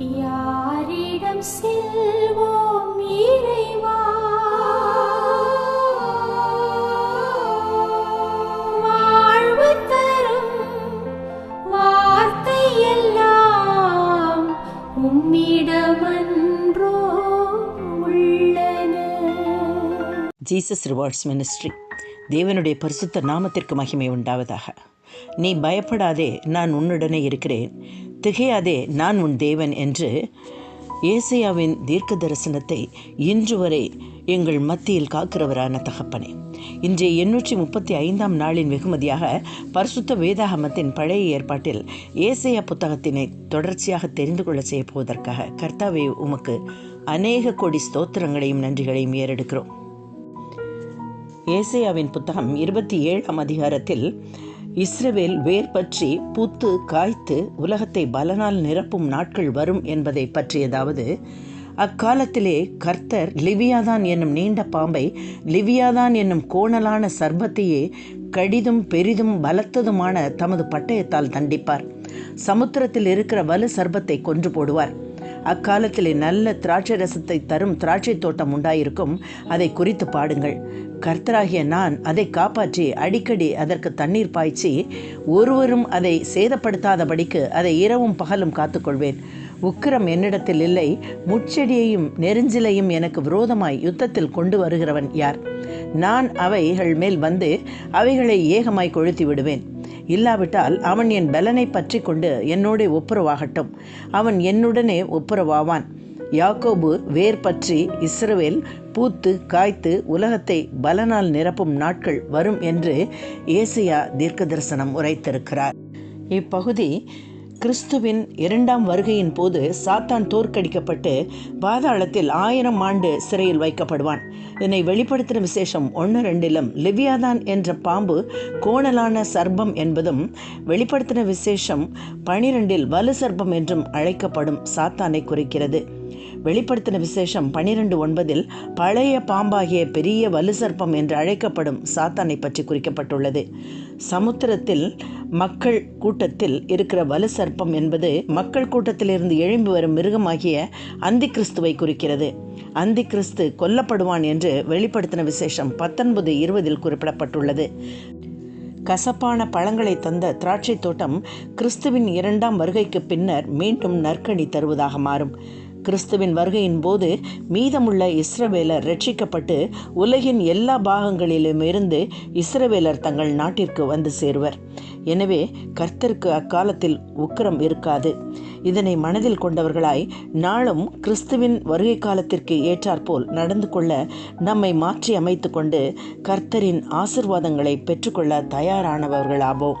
யாரிடம் செல்வோம் இறைவா? வாழ்வு தரும் வார்த்தை எல்லாம் உம்மிடமன்றோ உள்ளன. ஜீசஸ் ரிவார்ட்ஸ் மினிஸ்ட்ரி தேவனுடைய பரிசுத்த நாமத்திற்கு மகிமை உண்டாவதாக. நீ பயப்படாதே நான் உன்னுடனே இருக்கிறேன். திகையாதே நான் உன் தேவன் என்று ஏசையாவின் தீர்க்க தரிசனத்தை இன்று வரை எங்கள் மத்தியில் காக்கிறவரான தகப்பனே. இன்றைய எண்ணூற்றி முப்பத்தி ஐந்தாம் நாளின் வெகுமதியாக பரிசுத்த வேதாகமத்தின் பழைய ஏற்பாட்டில் ஏசையா புத்தகத்தினை தொடர்ச்சியாக தெரிந்து கொள்ள செய்ய போவதற்காக கர்த்தாவே உமக்கு அநேக கோடி ஸ்தோத்திரங்களையும் நன்றிகளையும் ஏறெடுக்கிறோம். ஏசையாவின் புத்தகம் இருபத்தி ஏழாம் அதிகாரத்தில் இஸ்ரவேல் வேர் பற்றி பூத்து காய்த்து உலகத்தை பலனால் நிரப்பும் நாட்கள் வரும் என்பதை பற்றியதாவது அக்காலத்திலே கர்த்தர் லிவியாதான் என்னும் நீண்ட பாம்பை லிவியாதான் என்னும் கோணலான சர்பத்தையே கடிதும் பெரிதும் பலத்ததுமான தமது பட்டயத்தால் தண்டிப்பார். சமுத்திரத்தில் இருக்கிற வலு சர்பத்தை கொன்று போடுவார். அக்காலத்திலே நல்ல திராட்சை ரசத்தை தரும் திராட்சை தோட்டம் உண்டாயிருக்கும். அதை குறித்து பாடுங்கள். கர்த்தராகிய நான் அதை காப்பாற்றி அடிக்கடி அதற்கு தண்ணீர் பாய்ச்சி ஒருவரும் அதை சேதப்படுத்தாதபடிக்கு அதை இரவும் பகலும் காத்துக்கொள்வேன். உக்கிரம் என்னிடத்தில் இல்லை. முச்செடியையும் நெருஞ்சிலையும் எனக்கு விரோதமாய் யுத்தத்தில் கொண்டு வருகிறவன் யார்? நான் அவைகள் மேல் வந்து அவைகளை ஏகமாய் கொளுத்தி விடுவேன். இல்லாவிட்டால் அவன் என் பலனை பற்றி கொண்டு என்னோடே ஒப்புரவாகட்டும். அவன் என்னுடனே ஒப்புரவாவான். யாக்கோபு வேர் பற்றி இஸ்ரவேல் பூத்து காய்த்து உலகத்தை பலனால் நிரப்பும் நாட்கள் வரும் என்று ஏசியா தீர்க்க தரிசனம் உரைத்திருக்கிறார். இப்பகுதி கிறிஸ்துவின் இரண்டாம் வருகையின் போது சாத்தான் தோற்கடிக்கப்பட்டு பாதாளத்தில் ஆயிரம் ஆண்டு சிறையில் வைக்கப்படுவான். இதனை வெளிப்படுத்தின விசேஷம் ஒன்று ரெண்டிலும் லிவியாதான் என்ற பாம்பு கோணலான சர்பம் என்பதும் வெளிப்படுத்தின விசேஷம் பனிரெண்டில் வலு சர்பம் என்றும் அழைக்கப்படும் சாத்தானை குறிக்கிறது. வெளிப்படுத்தின விசேஷம் பனிரெண்டு ஒன்பதில் பழைய பாம்பாகிய பெரிய வலு சர்ப்பம் என்று அழைக்கப்படும் சாத்தானை பற்றி குறிக்கப்பட்டுள்ளது. சமுத்திரத்தில் மக்கள் கூட்டத்தில் இருக்கிற வலு சர்ப்பம் என்பது மக்கள் கூட்டத்திலிருந்து எழும்பி வரும் மிருகமாகிய அந்தி கிறிஸ்துவை குறிக்கிறது. அந்தி கிறிஸ்து கொல்லப்படுவான் என்று வெளிப்படுத்தின விசேஷம் பத்தொன்பது இருபதில் குறிப்பிடப்பட்டுள்ளது. கசப்பான பழங்களை தந்த திராட்சை தோட்டம் கிறிஸ்துவின் இரண்டாம் வருகைக்கு பின்னர் மீண்டும் நற்கனி தருவதாக மாறும். கிறிஸ்துவின் வருகையின் போது மீதமுள்ள இஸ்ரவேலர் ரட்சிக்கப்பட்டு உலகின் எல்லா பாகங்களிலும் இருந்து இஸ்ரவேலர் தங்கள் நாட்டிற்கு வந்து சேருவர். எனவே கர்த்தருக்கு அக்காலத்தில் உக்கிரம் இருக்காது. இதனை மனதில் கொண்டவர்களாய் நாளும் கிறிஸ்துவின் வருகை காலத்திற்கு ஏற்றாற்போல் நடந்து கொள்ள நம்மை மாற்றி அமைத்து கொண்டு கர்த்தரின் ஆசிர்வாதங்களை பெற்றுக்கொள்ள தயாரானவர்களாவோம்.